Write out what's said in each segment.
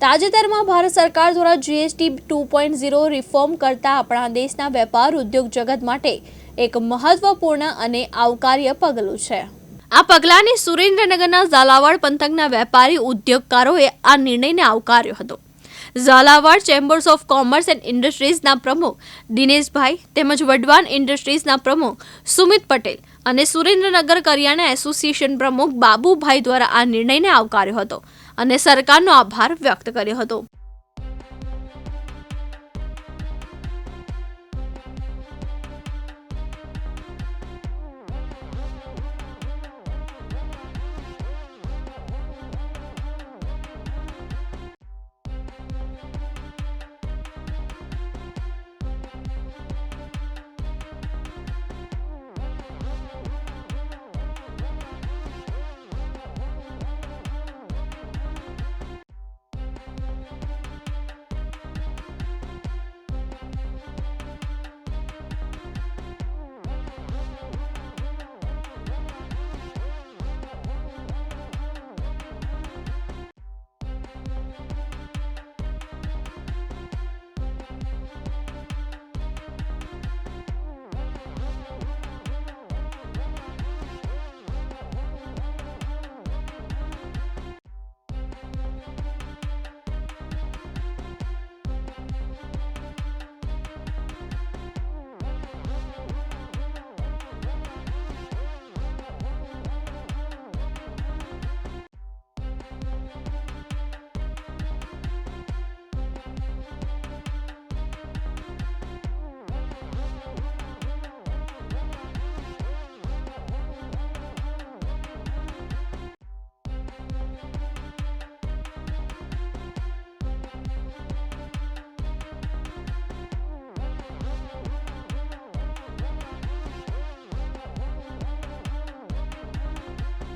તાજેતરમાં ભારત સરકાર દ્વારા GST two point zero reform કરતા આપણા દેશના વેપાર ઉદ્યોગ જગત માટે એક મહત્વપૂર્ણ અને આવકાર્ય પગલું છે. આ પગલાંને સુરેન્દ્રનગરના ઝાલાવાડ પંથકના વેપારી ઉદ્યોગકારોએ આ નિર્ણયને આવકાર્યો હતો. Jhalawad chambers of commerce and ઇન્ડસ્ટ્રીઝના પ્રમુખ દિનેશભાઈ તેમજ વડવાન ઇન્ડસ્ટ્રીઝના પ્રમુખ સુમિત પટેલ અને સુરેન્દ્રનગર કરિયાણા એસોસિએશન પ્રમુખ બાબુભાઈ દ્વારા આ નિર્ણયને આવકાર્યો હતો. અને સરકારનો આભાર વ્યક્ત કર્યો હતો.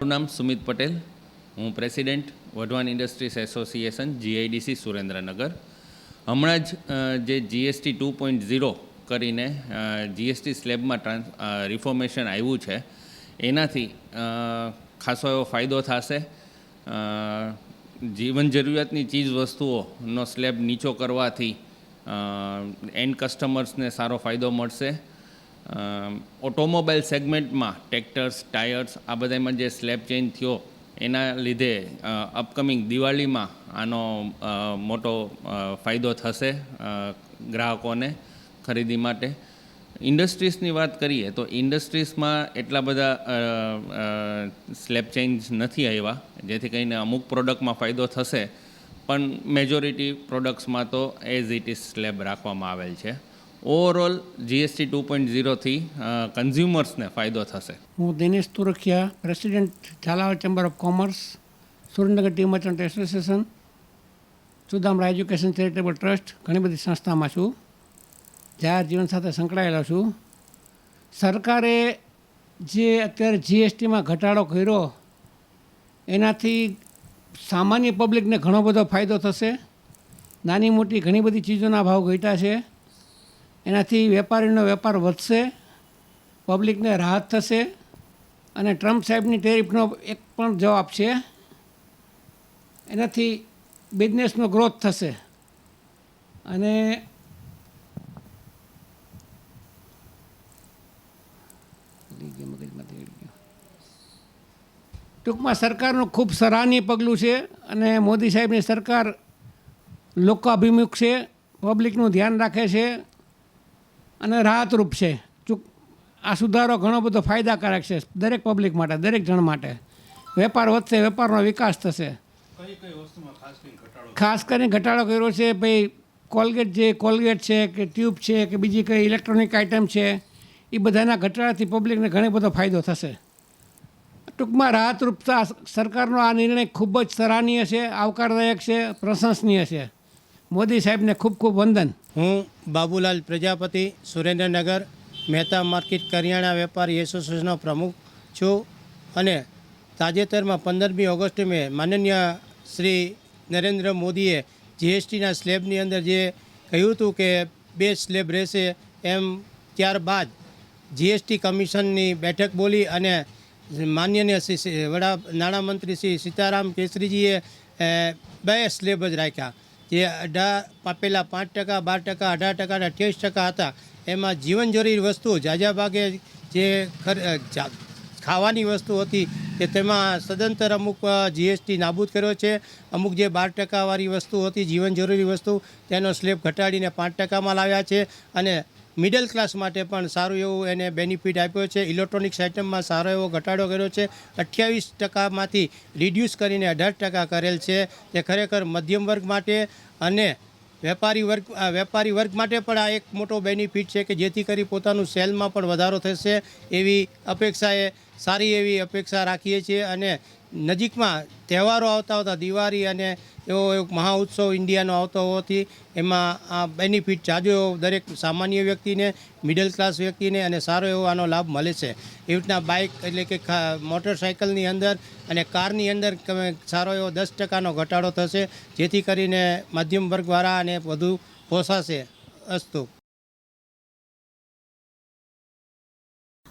મારું નામ સુમિત પટેલ. હું president Wadhwan industries association GIDC Surendranagar. હમણાં જ જે જીએસટી ટુ પોઈન્ટ ઝીરો કરીને જીએસટી સ્લેબમાં ટ્રાન્સ રિફોર્મેશન આવ્યું છે, એનાથી ખાસો એવો ફાયદો થશે. જીવન જરૂરિયાતની ચીજ વસ્તુઓનો સ્લેબ નીચો કરવાથી એન્ડ કસ્ટમર્સને સારો ફાયદો મળશે. ઓટોમોબાઈલ સેગમેન્ટમાં ટ્રેક્ટર્સ ટાયર્સ આ બધામાં જે સ્લેબ ચેન્જ થયો, એના લીધે અપકમિંગ દિવાળીમાં આનો મોટો ફાયદો થશે ગ્રાહકોને ખરીદી માટે. ઇન્ડસ્ટ્રીઝની વાત કરીએ તો ઇન્ડસ્ટ્રીઝમાં એટલા બધા સ્લેબ ચેન્જ નથી આવ્યા, જેથી કરીને અમુક પ્રોડક્ટમાં ફાયદો થશે, પણ મેજોરિટી પ્રોડક્ટ્સમાં તો એઝ ઇટ ઇઝ સ્લેબ રાખવામાં આવેલ છે. ઓવરઓલ જીએસટી ટુ પોઈન્ટ ઝીરોથી કન્ઝ્યુમર્સને ફાયદો થશે. હું Dinesh Turakhia president Jhalawad chamber of commerce Surendranagar tea merchant association Sudamra education charitable trust ઘણી બધી સંસ્થામાં છું. જાહેર જીવન સાથે સંકળાયેલો છું. સરકારે જે અત્યારે જીએસટીમાં ઘટાડો કર્યો, એનાથી સામાન્ય પબ્લિકને ઘણો બધો ફાયદો થશે. નાની મોટી ઘણી બધી ચીજોના ભાવ ઘટ્યા છે. એનાથી વેપારીનો વેપાર વધશે, પબ્લિકને રાહત થશે અને ટ્રમ્પ સાહેબની ટેરિફનો એક પણ જવાબ છે એનાથી બિઝનેસનો ગ્રોથ થશે અને. ટૂંકમાં સરકારનું ખૂબ સરાહનીય પગલું છે અને મોદી સાહેબની સરકાર લોકાભિમુખ છે, પબ્લિકનું ધ્યાન રાખે છે અને રાહતરૂપ છે. ચૂક આ સુધારો ઘણો બધો ફાયદાકારક છે દરેક પબ્લિક માટે દરેક જણ માટે. વેપાર વધશે વેપારનો વિકાસ થશે. ખાસ કરીને ઘટાડો કર્યો છે ભાઈ કોલગેટ જે કોલગેટ છે કે ટ્યુબ છે કે બીજી કઈ ઇલેક્ટ્રોનિક આઇટમ છે એ બધાના ઘટાડાથી પબ્લિકને ઘણો બધો ફાયદો થશે. ટૂંકમાં રાહતરૂપતા સરકારનો આ નિર્ણય ખૂબ જ સરાહનીય છે આવકારદાયક છે પ્રશંસનીય છે. મોદી સાહેબને ખૂબ ખૂબ વંદન. હું બાબુલાલ પ્રજાપતિ, સુરેન્દ્રનગર, મહેતા માર્કેટ કરિયાણા વેપારી એસોસિએશનનો પ્રમુખ છું અને તાજેતરમાં પંદરમી ઓગસ્ટે મેં માનનીય શ્રી નરેન્દ્ર મોદીએ જીએસટીના સ્લેબની અંદર જે કહ્યું હતું કે બે સ્લેબ રહેશે એમ ત્યારબાદ જીએસટી કમિશનની બેઠક બોલી અને માનનીય શ્રી વડા નાણામંત્રી શ્રી સીતારામ કેસરીજીએ બે સ્લેબ જ રાખ્યા. જે અઢાર પેલા પાંચ ટકા, બાર ટકા, અઢાર ટકા અઠ્યાવીસ ટકા હતા, એમાં જીવન જરૂરી વસ્તુઓ, જાજા ભાગે જા- ખાવાની વસ્તુ હતી કે તેમાં સદંતર અમુક જીએસટી નાબૂદ કર્યો છે. અમુક જે બાર ટકાવાળી વસ્તુ હતી, જીવન જરૂરી વસ્તુ, તેનો સ્લેબ ઘટાડીને પાંચ ટકામાં લાવ્યા છે અને મિડલ ક્લાસ માટે પણ સારું એવું એને બેનિફિટ આપ્યો છે. ઇલેક્ટ્રોનિક્સ આઇટમમાં સારો એવો ઘટાડો કર્યો છે. અઠ્યાવીસ ટકામાંથી રિડ્યુસ કરીને અઢાર ટકા કરેલ છે. તે ખરેખર મધ્યમ વર્ગ માટે અને વેપારી વર્ગ વેપારી વર્ગ માટે પણ આ એક મોટો બેનિફિટ છે કે જેથી કરી પોતાનું સેલમાં પણ વધારો થશે એવી અપેક્ષાએ સારી એવી અપેક્ષા રાખીએ છીએ અને નજીકમાં તહેવારો આવતા આવતા, દિવાળી અને એવો એક મહાઉત્સવ ઇન્ડિયાનો આવતો હોવાથી એમાં આ બેનિફિટ જાજો દરેક સામાન્ય વ્યક્તિને મિડલ ક્લાસ વ્યક્તિને અને સારો એવો આનો લાભ મળે છે. એવી રીતના બાઇક એટલે કે મોટરસાઇકલની અંદર અને કારની અંદર સારો એવો દસ ટકાનો ઘટાડો થશે, જેથી કરીને મધ્યમ વર્ગવાળા અને વધુ પોસાશે અસ્તુ.